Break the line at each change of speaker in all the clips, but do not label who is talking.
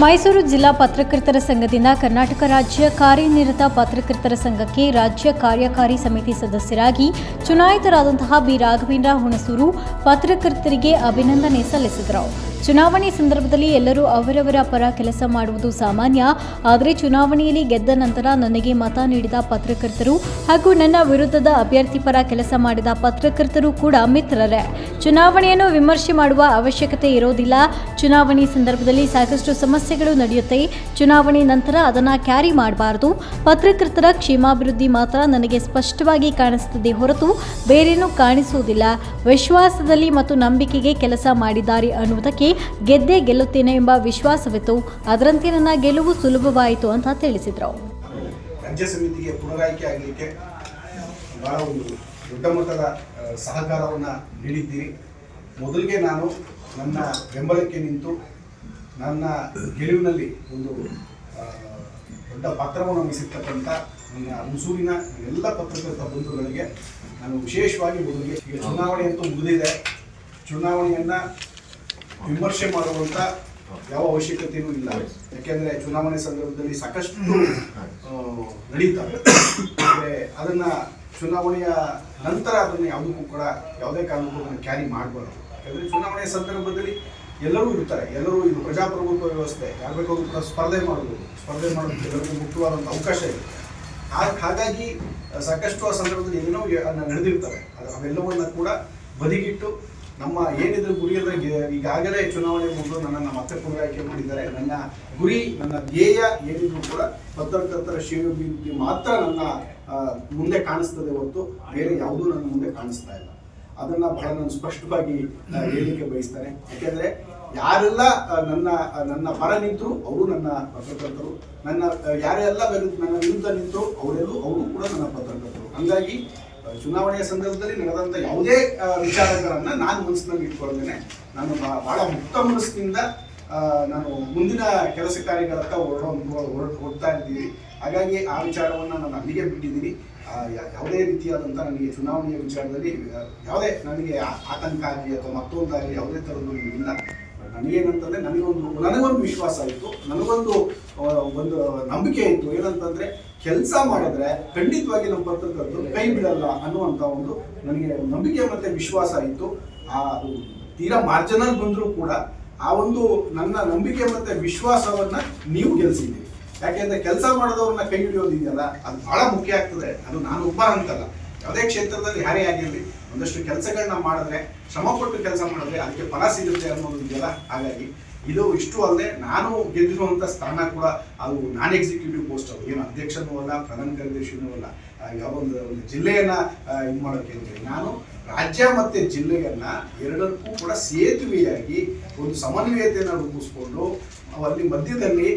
ಮೈಸೂರು ಜಿಲ್ಲಾ ಪತ್ರಕರ್ತರ ಸಂಘದಿಂದ ಕರ್ನಾಟಕ ರಾಜ್ಯ ಕಾರ್ಯನಿರತ ಪತ್ರಕರ್ತರ ಸಂಘಕ್ಕೆ ರಾಜ್ಯ ಕಾರ್ಯಕಾರಿ ಸಮಿತಿ ಸದಸ್ಯರಾಗಿ ಚುನಾಯಿತರಾದಂತಹ ಬಿ. ರಾಘವೇಂದ್ರ ಹುಣಸೂರು ಪತ್ರಕರ್ತರಿಗೆ ಅಭಿನಂದನೆ ಸಲ್ಲಿಸಿದರು. ಚುನಾವಣೆ ಸಂದರ್ಭದಲ್ಲಿ ಎಲ್ಲರೂ ಅವರವರ ಪರ ಕೆಲಸ ಮಾಡುವುದು ಸಾಮಾನ್ಯ. ಆದರೆ ಚುನಾವಣೆಯಲ್ಲಿ ಗೆದ್ದ ನಂತರ ನನಗೆ ಮತ ನೀಡಿದ ಪತ್ರಕರ್ತರು ಹಾಗೂ ನನ್ನ ವಿರುದ್ಧದ ಅಭ್ಯರ್ಥಿ ಪರ ಕೆಲಸ ಮಾಡಿದ ಪತ್ರಕರ್ತರು ಕೂಡ ಮಿತ್ರರೇ. ಚುನಾವಣೆಯನ್ನು ವಿಮರ್ಶೆ ಮಾಡುವ ಅವಶ್ಯಕತೆ ಇರೋದಿಲ್ಲ. ಚುನಾವಣೆ ಸಂದರ್ಭದಲ್ಲಿ ಸಾಕಷ್ಟು ಸಮಸ್ಯೆಗಳು ನಡೆಯುತ್ತೆ. ಚುನಾವಣೆ ನಂತರ ಅದನ್ನು ಕ್ಯಾರಿ ಮಾಡಬಾರದು. ಪತ್ರಕರ್ತರ ಕ್ಷೇಮಾಭಿವೃದ್ಧಿ ಮಾತ್ರ ನನಗೆ ಸ್ಪಷ್ಟವಾಗಿ ಕಾಣಿಸುತ್ತದೆ ಹೊರತು ಬೇರೇನೂ ಕಾಣಿಸುವುದಿಲ್ಲ. ವಿಶ್ವಾಸದಲ್ಲಿ ಮತ್ತು ನಂಬಿಕೆಗೆ ಕೆಲಸ ಮಾಡಿದ್ದಾರೆ ಅನ್ನುವುದಕ್ಕೆ ಗೆದ್ದೇ ಗೆಲ್ಲುತ್ತೇನೆ ಎಂಬ ವಿಶ್ವಾಸವಿತ್ತು. ಅದರಂತೆ ನನ್ನ ಗೆಲುವು ಸುಲಭವಾಯಿತು ಅಂತ ತಿಳಿಸಿದ್ರು.
ರಾಜ್ಯ ಸಮಿತಿಗೆ ಪುನರಾಯ್ಕೆ ಆಗಲಿಕ್ಕೆ ಬಹಳ ಒಂದು ದೊಡ್ಡ ಮಟ್ಟದ ಸಹಕಾರವನ್ನು ನೀಡಿದ್ದೀರಿ. ಮೊದಲಿಗೆ ನಾನು ನನ್ನ ಬೆಂಬಲಕ್ಕೆ ನಿಂತು ನನ್ನ ಗೆಲುವಿನಲ್ಲಿ ಒಂದು ದೊಡ್ಡ ಪಾತ್ರವನ್ನು ವಹಿಸಿರ್ತಕ್ಕಂಥ ನನ್ನ ಹುಸೂರಿನ ಎಲ್ಲ ಪತ್ರಕರ್ತ ಬಂಧುಗಳಿಗೆ ನಾನು ವಿಶೇಷವಾಗಿ ಮೊದಲಿಗೆ ಈಗ ಚುನಾವಣೆ ಅಂತೂ ಮುಗಿದಿದೆ. ಚುನಾವಣೆಯನ್ನ ವಿಮರ್ಶೆ ಮಾಡುವಂತ ಯಾವ ಅವಶ್ಯಕತೆಯೂ ಇಲ್ಲ. ಯಾಕೆಂದ್ರೆ ಚುನಾವಣೆ ಸಂದರ್ಭದಲ್ಲಿ ಸಾಕಷ್ಟು ನಡೀತಾರೆ ನಡೀತವೆ. ಆದರೆ ಅದನ್ನ ಚುನಾವಣೆಯ ನಂತರ ಅದನ್ನ ಯಾವುದಕ್ಕೂ ಕೂಡ ಯಾವುದೇ ಕಾರಣಕ್ಕೂ ಅದನ್ನು ಕ್ಯಾರಿ ಮಾಡಬಾರ್ದು. ಯಾಕಂದ್ರೆ ಚುನಾವಣೆಯ ಸಂದರ್ಭದಲ್ಲಿ ಎಲ್ಲರೂ ಇರ್ತಾರೆ. ಎಲ್ಲರೂ ಇದು ಪ್ರಜಾಪ್ರಭುತ್ವ ವ್ಯವಸ್ಥೆ ಯಾರು ಬೇಕಾದ್ರೂ ಕೂಡ ಸ್ಪರ್ಧೆ ಮಾಡಬಹುದು ಸ್ಪರ್ಧೆ ಮಾಡೋದಕ್ಕೆ ಎಲ್ಲರಿಗೂ ಮುಖ್ಯವಾದಂಥ ಅವಕಾಶ ಇದೆ. ಹಾಗಾಗಿ ಸಾಕಷ್ಟು ಆ ಸಂದರ್ಭದಲ್ಲಿ ಏನೋ ನಡೆದಿರ್ತಾರೆ ನಡೆದಿರ್ತವೆ. ಅವೆಲ್ಲವನ್ನ ಕೂಡ ಬದಿಗಿಟ್ಟು ನಮ್ಮ ಏನಿದ್ರು ಗುರಿ ಅಂದ್ರೆ ಈಗಾಗಲೇ ಚುನಾವಣೆ ಮುಗಿದು ನನ್ನನ್ನು ಮತ್ತೆ ಪುನರಾಯ್ಕೆ ಮಾಡಿದ್ದಾರೆ. ನನ್ನ ಗುರಿ, ನನ್ನ ಧ್ಯೇಯ ಏನಿದ್ರು ಕೂಡ ಪತ್ರಕರ್ತರ ಶಿವಭಿವೃದ್ಧಿ ಮಾತ್ರ ನನ್ನ ಮುಂದೆ ಕಾಣಿಸ್ತದೆ ಹೊರತು ಬೇರೆ ಯಾವುದೂ ನನ್ನ ಮುಂದೆ ಕಾಣಿಸ್ತಾ ಇಲ್ಲ. ಅದನ್ನ ಬಹಳ ನಾನು ಸ್ಪಷ್ಟವಾಗಿ ಹೇಳಲಿಕ್ಕೆ ಹೇಳಿಕೆ ಬಯಸ್ತೇನೆ. ಯಾಕೆಂದ್ರೆ ಯಾರೆಲ್ಲ ನನ್ನ ನನ್ನ ಪರ ನಿಂತರು ಅವರು ನನ್ನ ಪತ್ರಕರ್ತರು. ನನ್ನ ಯಾರೆಲ್ಲ ನನ್ನ ವಿರುದ್ಧ ನಿಂತರು ಅವರೆಲ್ಲೂ, ಅವರು ಕೂಡ ನನ್ನ ಪತ್ರಕರ್ತರು. ಹಂಗಾಗಿ ಚುನಾವಣೆಯ ಸಂದರ್ಭದಲ್ಲಿ ನಡೆದಂತ ಯಾವುದೇ ವಿಚಾರಗಳನ್ನ ನಾನು ಮನಸ್ಸಿನಲ್ಲಿ ಇಟ್ಕೊಳ್ತೇನೆ ನಾನು ಬಹಳ ಮುಕ್ತ ಮನಸ್ಸಿನಿಂದ ನಾನು ಮುಂದಿನ ಕೆಲಸ ಕಾರ್ಯಗಳತ್ತ ಹೊರಡೋ ಹೊರಟು ಹೋಗ್ತಾ ಇದ್ದೀನಿ ಹಾಗಾಗಿ ಆ ವಿಚಾರವನ್ನ ನಾನು ಅಲ್ಲಿಗೆ ಬಿಟ್ಟಿದ್ದೀನಿ. ಯಾವುದೇ ರೀತಿಯಾದಂಥ ನನಗೆ ಚುನಾವಣೆಯ ವಿಚಾರದಲ್ಲಿ ಯಾವುದೇ ನನಗೆ ಆತಂಕ ಆಗಲಿ ಅಥವಾ ಮತ್ತೊಂದಾಗಲಿ ಯಾವುದೇ ಥರದ್ದು ಇಲ್ಲ. ನನಗೇನಂತಂದ್ರೆ ನನಗೊಂದು ನನಗೊಂದು ವಿಶ್ವಾಸ ಇತ್ತು. ನನಗೊಂದು ಒಂದು ನಂಬಿಕೆ ಇತ್ತು. ಏನಂತಂದ್ರೆ ಕೆಲಸ ಮಾಡಿದ್ರೆ ಖಂಡಿತವಾಗಿ ನಮ್ಮ ಪತ್ರಕರ್ತರು ಕೈ ಬಿಡಲ್ಲ ಅನ್ನುವಂಥ ಒಂದು ನನಗೆ ನಂಬಿಕೆ ಮತ್ತೆ ವಿಶ್ವಾಸ ಇತ್ತು. ಆ, ತೀರಾ ಮಾರ್ಜನಲ್ ಬಂದರೂ ಕೂಡ ಆ ಒಂದು ನನ್ನ ನಂಬಿಕೆ ಮತ್ತೆ ವಿಶ್ವಾಸವನ್ನ ನೀವು ಗೆಲ್ಸಿದ್ದೀರಿ. ಯಾಕೆಂದ್ರೆ ಕೆಲಸ ಮಾಡೋದವ್ರನ್ನ ಕೈ ಹಿಡಿಯೋದಿದೆಯಲ್ಲ, ಅದು ಬಹಳ ಮುಖ್ಯ ಆಗ್ತದೆ. ಅದು ನಾನು ಒಬ್ಬ ಅಂತಲ್ಲ. ಯಾವುದೇ ಕ್ಷೇತ್ರದಲ್ಲಿ ಯಾರೇ ಆಗಿರಲಿ, ಒಂದಷ್ಟು ಕೆಲಸಗಳನ್ನ ಮಾಡಿದ್ರೆ ಶ್ರಮಪಟ್ಟು ಕೆಲಸ ಮಾಡಿದ್ರೆ ಅದಕ್ಕೆ ಫಲ ಸಿಗುತ್ತೆ ಅನ್ನೋದು ಇದೆಯಲ್ಲ ಹಾಗಾಗಿ ಇದು ಇಷ್ಟು ಅಲ್ಲದೆ ನಾನು ಗೆದ್ದಿರುವಂಥ ಸ್ಥಾನ ಕೂಡ ಅದು ನಾನ್ ಎಕ್ಸಿಕ್ಯೂಟಿವ್ ಪೋಸ್ಟ್ ಅದು ಏನು ಅಧ್ಯಕ್ಷನೂ ಅಲ್ಲ, ಪ್ರಧಾನ ಕಾರ್ಯದರ್ಶಿನೂ ಅಲ್ಲ. ಯಾವ ಒಂದು ಒಂದು ಜಿಲ್ಲೆಯನ್ನ ಇದು ಮಾಡೋಕೆ ಅಂದ್ರೆ ನಾನು ರಾಜ್ಯ ಮತ್ತೆ ಜಿಲ್ಲೆಯನ್ನ ಎರಡಕ್ಕೂ ಕೂಡ ಸೇತುವೆಯಾಗಿ ಒಂದು ಸಮನ್ವಯತೆಯನ್ನು ರೂಪಿಸ್ಕೊಂಡು ಅಲ್ಲಿ ಮಧ್ಯದಲ್ಲಿ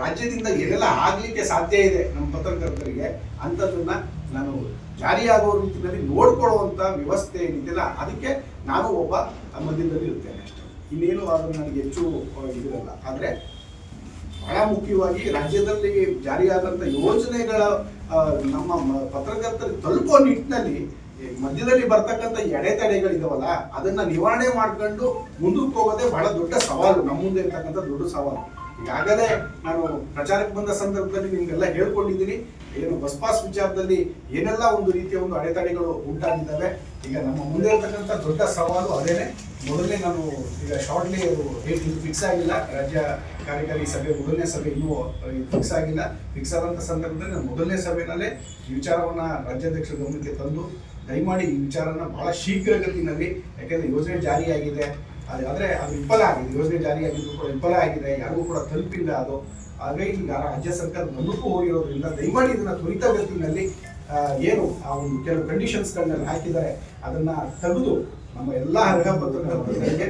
ರಾಜ್ಯದಿಂದ ಏನೆಲ್ಲ ಆಗ್ಲಿಕ್ಕೆ ಸಾಧ್ಯ ಇದೆ. ನಮ್ಮ ಪತ್ರಕರ್ತರಿಗೆ ಅಂಥದ್ದನ್ನ ನಾನು ಜಾರಿಯಾಗುವ ರೀತಿಯಲ್ಲಿ ನೋಡ್ಕೊಳ್ಳುವಂತ ವ್ಯವಸ್ಥೆ ಏನಿದೆಯಲ್ಲ, ಅದಕ್ಕೆ ನಾನು ಒಬ್ಬ ಮಧ್ಯದಲ್ಲಿ ಇರ್ತೇನೆ ಅಷ್ಟೇ. ಇನ್ನೇನು ಅದು ನನಗೆ ಹೆಚ್ಚು ಇದಿರಲ್ಲ. ಆದ್ರೆ ಬಹಳ ಮುಖ್ಯವಾಗಿ ರಾಜ್ಯದಲ್ಲಿ ಜಾರಿಯಾದಂತ ಯೋಜನೆಗಳ ನಮ್ಮ ಪತ್ರಕರ್ತರಿಗೆ ತಲುಪೋ ನಿಟ್ಟಿನಲ್ಲಿ ಮಧ್ಯದಲ್ಲಿ ಬರ್ತಕ್ಕಂಥ ಎಡೆತಡೆಗಳಿದಾವಲ್ಲ, ಅದನ್ನ ನಿವಾರಣೆ ಮಾಡ್ಕೊಂಡು ಮುಂದಕ್ಕೆ ಹೋಗೋದೇ ಬಹಳ ದೊಡ್ಡ ಸವಾಲು, ನಮ್ಮ ಮುಂದೆ ಇರ್ತಕ್ಕಂಥ ದೊಡ್ಡ ಸವಾಲು. ಈಗಾಗಲೇ ನಾನು ಪ್ರಚಾರಕ್ಕೆ ಬಂದ ಸಂದರ್ಭದಲ್ಲಿ ನಿಮ್ಗೆಲ್ಲ ಹೇಳ್ಕೊಂಡಿದ್ದೀನಿ, ಏನು ಬಸ್ ಪಾಸ್ ವಿಚಾರದಲ್ಲಿ ಏನೆಲ್ಲ ಒಂದು ರೀತಿಯ ಒಂದು ಅಡೆತಡೆಗಳು ಉಂಟಾಗಿದ್ದಾವೆ, ಈಗ ನಮ್ಮ ಮುಂದೆ ಇರತಕ್ಕಂಥ ದೊಡ್ಡ ಸವಾಲು ಅದೇನೆ ಮೊದಲನೇ ನಾನು ಈಗ ಶಾರ್ಟ್ಲಿ ಇದು ಫಿಕ್ಸ್ ಆಗಿಲ್ಲ, ರಾಜ್ಯ ಕಾರ್ಯಕಾರಿ ಸಭೆ ಮೊದಲನೇ ಸಭೆ ಇನ್ನೂ ಫಿಕ್ಸ್ ಆಗಿಲ್ಲ. ಫಿಕ್ಸ್ ಆದಂಥ ಸಂದರ್ಭದಲ್ಲಿ ನಾನು ಮೊದಲನೇ ಸಭೆನಲ್ಲೇ ಈ ವಿಚಾರವನ್ನ ರಾಜ್ಯಾಧ್ಯಕ್ಷರ ಗಮನಕ್ಕೆ ತಂದು, ದಯಮಾಡಿ ಈ ವಿಚಾರನ ಬಹಳ ಶೀಘ್ರಗತಿನಲ್ಲಿ ಯಾಕೆಂದ್ರೆ ಯೋಜನೆ ಜಾರಿಯಾಗಿದೆ. ಆದರೆ ಅದು ವಿಫಲ ಆಗಿದೆ ಯೋಜನೆ ಜಾರಿಯಾಗಿದ್ದು ಕೂಡ ವಿಫಲ ಆಗಿದೆ ಯಾರಿಗೂ ಕೂಡ ತಲುಪಿಲ್ಲ ಅದು. ಹಾಗಾಗಿ ಈಗ ರಾಜ್ಯ ಸರ್ಕಾರ ನಮಗೂ ಹೋಗಿರೋದ್ರಿಂದ ದಯಮಾಡಿ ಇದನ್ನ ತ್ವರಿತಗತಿನಲ್ಲಿ ಏನು ಆ ಒಂದು ಕೆಲವು ಕಂಡೀಷನ್ಸ್ಗಳನ್ನೆಲ್ಲ ಹಾಕಿದ್ದಾರೆ. ಅದನ್ನ ತೆಗೆದು ನಮ್ಮ ಎಲ್ಲ ಅರ್ಹ ಪತ್ರಕರ್ತರಿಗೆ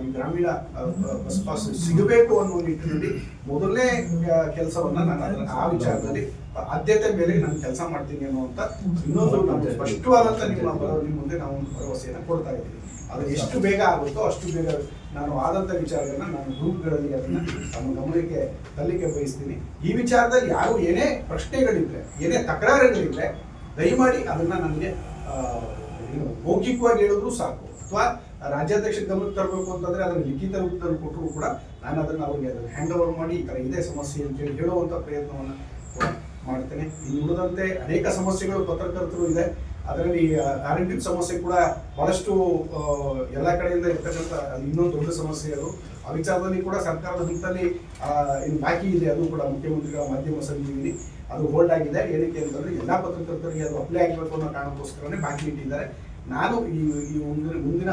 ಈ ಗ್ರಾಮೀಣ ಬಸ್ ಪಾಸ್ ಸಿಗಬೇಕು ಅನ್ನೋ ನಿಟ್ಟಿನಲ್ಲಿ ಮೊದಲನೇ ಕೆಲಸವನ್ನ ನಾನು ಅದನ್ನ ಆ ವಿಚಾರದಲ್ಲಿ ಆದ್ಯತೆ ಮೇಲೆ ನಾನು ಕೆಲಸ ಮಾಡ್ತೀನಿ ಅನ್ನುವಂತ ಇನ್ನೊಂದು ನಾವು ಸ್ಪಷ್ಟವಾದಂತ ನಿಮ್ಮ ನಿಮ್ಮ ಮುಂದೆ ನಾವು ಒಂದು ಭರವಸೆಯನ್ನು ಕೊಡ್ತಾ ಇದ್ದೀವಿ. ಅದು ಎಷ್ಟು ಬೇಗ ಆಗುತ್ತೋ ಅಷ್ಟು ಬೇಗ ನಾನು ಆದಂತ ವಿಚಾರಗಳನ್ನ ನಾನು ಗ್ರೂಪ್ಗಳಲ್ಲಿ ಅದನ್ನ ನಮ್ಮ ಗಮನಕ್ಕೆ ತರಲಿಕ್ಕೆ ಬಯಸ್ತೀನಿ. ಈ ವಿಚಾರದಲ್ಲಿ ಯಾರು ಏನೇ ಪ್ರಶ್ನೆಗಳಿದ್ರೆ, ಏನೇ ತಕರಾರುಗಳಿದ್ರೆ, ದಯಮಾಡಿ ಅದನ್ನ ನನಗೆ ಮೌಖಿಕವಾಗಿ ಹೇಳಿದ್ರು ಸಾಕು. ಅಥವಾ ರಾಜ್ಯಾಧ್ಯಕ್ಷ ಗಮನಕ್ಕೆ ತರಬೇಕು ಅಂತಂದ್ರೆ ಅದನ್ನ ಲಿಖಿತ ರೂಪದಲ್ಲಿ ಕೊಟ್ಟರು ಕೂಡ ನಾನು ಅದನ್ನು ಅವರಿಗೆ ಅದನ್ನು ಹ್ಯಾಂಡ್ ಓವರ್ ಮಾಡಿ, ಈ ಥರ ಇದೇ ಸಮಸ್ಯೆ ಅಂತೇಳಿ ಹೇಳುವಂಥ ಪ್ರಯತ್ನವನ್ನು ಮಾಡ್ತೇನೆ. ಇನ್ನು ಉಳಿದಂತೆ ಅನೇಕ ಸಮಸ್ಯೆಗಳು ಪತ್ರಕರ್ತರು ಇದೆ. ಅದರಲ್ಲಿ ಆರೋಗ್ಯದ ಸಮಸ್ಯೆ ಕೂಡ ಬಹಳಷ್ಟು ಎಲ್ಲ ಕಡೆಯಿಂದ ಇರ್ತಕ್ಕಂಥ ಇನ್ನೊಂದು ದೊಡ್ಡ ಸಮಸ್ಯೆ ಅದು. ಆ ವಿಚಾರದಲ್ಲಿ ಕೂಡ ಸರ್ಕಾರದ ಹಂತದಲ್ಲಿ ಏನು ಬಾಕಿ ಇದೆ. ಅದು ಕೂಡ ಮುಖ್ಯಮಂತ್ರಿಗಳ ಮಾಧ್ಯಮ ಸಮಿತಿಯಲ್ಲಿ ಅದು ಹೋಲ್ಡ್ ಆಗಿದೆ. ಏನಕ್ಕೆ ಅಂತಂದ್ರೆ, ಎಲ್ಲ ಪತ್ರಕರ್ತರಿಗೆ ಅದು ಅಪ್ಲೈ ಆಗಬೇಕು ಅನ್ನೋ ಕಾರಣಕ್ಕೋಸ್ಕರನೇ ಬಾಕಿ ಇಟ್ಟಿದ್ದಾರೆ. ನಾನು ಈ ಈ ಮುಂದಿನ ಮುಂದಿನ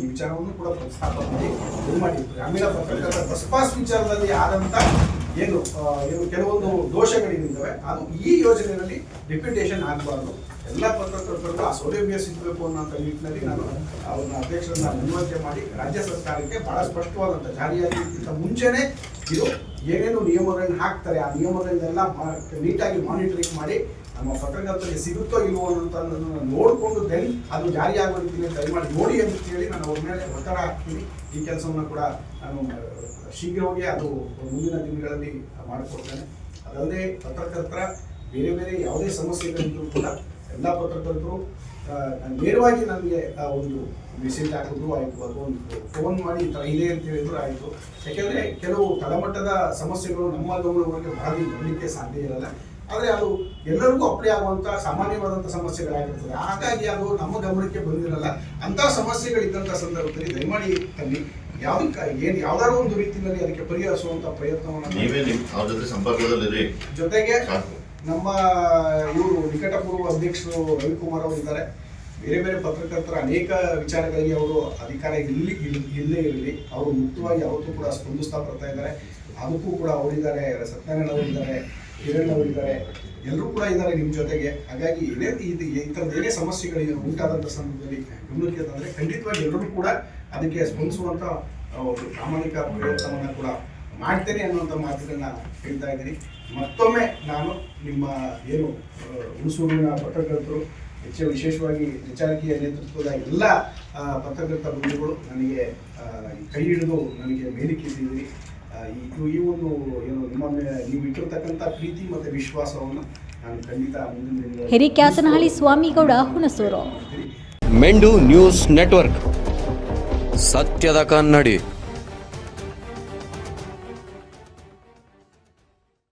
ಈ ವಿಚಾರವನ್ನು ಕೂಡ ಪ್ರಸ್ತಾಪ ಮಾಡಿ ಇದು ಮಾಡಿರ್ತೀನಿ ಗ್ರಾಮೀಣ ಪತ್ರಕರ್ತರ ಬಸ್ಪಾಸ್ ವಿಚಾರದಲ್ಲಿ ಆದಂತ ಏನು ಏನು ಕೆಲವೊಂದು ದೋಷಗಳಿದ್ದಾವೆ ಅದು ಈ ಯೋಜನೆಯಲ್ಲಿ ಡಿಪ್ಯುಟೇಷನ್ ಆಗಬಾರ್ದು. ಎಲ್ಲ ಪತ್ರಕರ್ತರು ಆ ಸೌಲಭ್ಯ ಸಿಗಬೇಕು ಅನ್ನೋಂಥ ನಿಟ್ಟಿನಲ್ಲಿ ನಾನು ಅವ್ರನ್ನ ಅಧ್ಯಕ್ಷರನ್ನ ಮನವರಿಕೆ ಮಾಡಿ ರಾಜ್ಯ ಸರ್ಕಾರಕ್ಕೆ ಬಹಳ ಸ್ಪಷ್ಟವಾದಂಥ ಜಾರಿಯಾಗಿಂತ ಮುಂಚೆನೇ ಇದು ಏನೇನು ನಿಯಮಗಳನ್ನ ಹಾಕ್ತಾರೆ, ಆ ನಿಯಮಗಳನ್ನೆಲ್ಲ ನೀಟಾಗಿ ಮಾನಿಟರಿಂಗ್ ಮಾಡಿ ನಮ್ಮ ಪತ್ರಕರ್ತರಿಗೆ ಸಿಗುತ್ತೋ ಇಲ್ವೋ ಅನ್ನೋದನ್ನು ನೋಡಿಕೊಂಡು ದೆನ್ ಅದು ಜಾರಿ ಆಗೋ ರೀತಿಯಲ್ಲಿ ದಯಮಾಡಿ ನೋಡಿ ಅಂತ ಹೇಳಿ ನಾನು ಅವ್ರ ಮೇಲೆ ಒತ್ತಡ ಹಾಕ್ತೀನಿ. ಈ ಕೆಲಸವನ್ನು ಕೂಡ ನಾನು ಶೀಘ್ರವಾಗಿ ಅದು ಮುಂದಿನ ದಿನಗಳಲ್ಲಿ ಮಾಡಿಕೊಡ್ತೇನೆ. ಅದಲ್ಲದೆ ಪತ್ರಕರ್ತರ ಬೇರೆ ಬೇರೆ ಯಾವುದೇ ಸಮಸ್ಯೆಗಳಿದ್ದರೂ ಕೂಡ ಎಲ್ಲ ಪತ್ರಕರ್ತರು ನೇರವಾಗಿ ನನಗೆ ಒಂದು ಮೆಸೇಜ್ ಹಾಕಿದ್ರು ಆಯಿತು ಒಂದು ಫೋನ್ ಮಾಡಿ ಈ ಥರ ಇದೆ ಅಂತ ಹೇಳಿದ್ರು ಆಯಿತು. ಯಾಕೆಂದರೆ ಕೆಲವು ತಳಮಟ್ಟದ ಸಮಸ್ಯೆಗಳು ನಮ್ಮ ಗಮನವರೆಗೆ ಬರಲಿ ಬರಲಿಕ್ಕೆ ಸಾಧ್ಯ ಇರಲ್ಲ. ಆದರೆ ಅದು ಎಲ್ಲರಿಗೂ ಅಪ್ಲೈ ಆಗುವಂಥ ಸಾಮಾನ್ಯವಾದಂಥ ಸಮಸ್ಯೆಗಳಾಗಿರ್ತದೆ. ಹಾಗಾಗಿ ಅದು ನಮ್ಮ ಗಮನಕ್ಕೆ ಬಂದಿರಲ್ಲ. ಅಂಥ ಸಮಸ್ಯೆಗಳಿದ್ದಂಥ ಸಂದರ್ಭದಲ್ಲಿ ದಯಮಾಡಿ ತನ್ನಿ. ಯಾವ ಏನು ಯಾವ್ದಾದ್ರು ಒಂದು ರೀತಿಯಲ್ಲಿ ಅದಕ್ಕೆ ಪರಿಹರಿಸುವಂಥ ಪ್ರಯತ್ನವನ್ನು
ನೀವೇ ನಿಮ್ಮ ಅವ್ರ ಜೊತೆ ಸಂಪರ್ಕದಲ್ಲಿರಿ.
ಜೊತೆಗೆ ನಮ್ಮ ಇವರು ನಿಕಟಪೂರ್ವ ಅಧ್ಯಕ್ಷರು ರವಿಕುಮಾರ್ ಅವರು ಇದ್ದಾರೆ. ಬೇರೆ ಬೇರೆ ಪತ್ರಕರ್ತರ ಅನೇಕ ವಿಚಾರಗಳಿಗೆ ಅವರು ಅಧಿಕಾರ ಇಲ್ಲಿ ಇಲ್- ಇಲ್ಲೇ ಇರಲಿ. ಅವರು ಮುಕ್ತವಾಗಿ ಯಾವತ್ತೂ ಕೂಡ ಸ್ಪಂದಿಸ್ತಾ ಬರ್ತಾ ಇದ್ದಾರೆ. ಅದಕ್ಕೂ ಕೂಡ ಅವರಿದ್ದಾರೆ ಸತ್ಯನಾರಾಯಣ ಅವರಿದ್ದಾರೆ ಕಿರಣ್ ಅವರಿದ್ದಾರೆ ಎಲ್ಲರೂ ಕೂಡ ಇದ್ದಾರೆ ನಿಮ್ಮ ಜೊತೆಗೆ. ಹಾಗಾಗಿ ಏನೇ ಇದು ಈ ಥರದ ಏನೇ ಸಮಸ್ಯೆಗಳಿಗೆ ಉಂಟಾದಂಥ ಸಂದರ್ಭದಲ್ಲಿ ಗಮನಕ್ಕೆ ಅಂತಂದರೆ ಖಂಡಿತವಾಗಿ ಎಲ್ಲರೂ ಕೂಡ ಅದಕ್ಕೆ ಸ್ಪಂದಿಸುವಂಥ ಒಂದು ಪ್ರಾಮಾಣಿಕ ಪ್ರಯತ್ನವನ್ನು ಕೂಡ ಮಾಡ್ತೇನೆ ಅನ್ನುವಂಥ ಮಾತುಗಳನ್ನ ಹೇಳ್ತಾ ಇದ್ದೀನಿ. ಮತ್ತೊಮ್ಮೆ ನಾನು ನಿಮ್ಮ ಏನು ಹುಣಸೂರಿನ ಪತ್ರಕರ್ತರು ಹೆಚ್ಚು ವಿಶೇಷವಾಗಿ ವಿಚಾರಕೀಯ ನೇತೃತ್ವದ ಎಲ್ಲ ಪತ್ರಕರ್ತ ಬಂಧುಗಳು ನನಗೆ ಕೈ ಹಿಡಿದು ನನಗೆ ಮೇಲಿಕ್ಕಿದ್ದೀರಿ ಈ ಈ ಒಂದು ಏನು ನಿಮ್ಮ ಮೇಲೆ ನೀವು ಇಟ್ಟಿರ್ತಕ್ಕಂಥ ಪ್ರೀತಿ ಮತ್ತು ವಿಶ್ವಾಸವನ್ನು ನಾನು ಖಂಡಿತ ಮುಂದಿನ ದಿನಗಳಲ್ಲಿ
ಹಿರಿಕ್ಯಾತನಹಳ್ಳಿ ಸ್ವಾಮಿಗೌಡ ಹುಣಸೂರು.
ಮೆಂಡು ನ್ಯೂಸ್ ನೆಟ್ವರ್ಕ್. ಸತ್ಯದ ಕನ್ನಡಿ.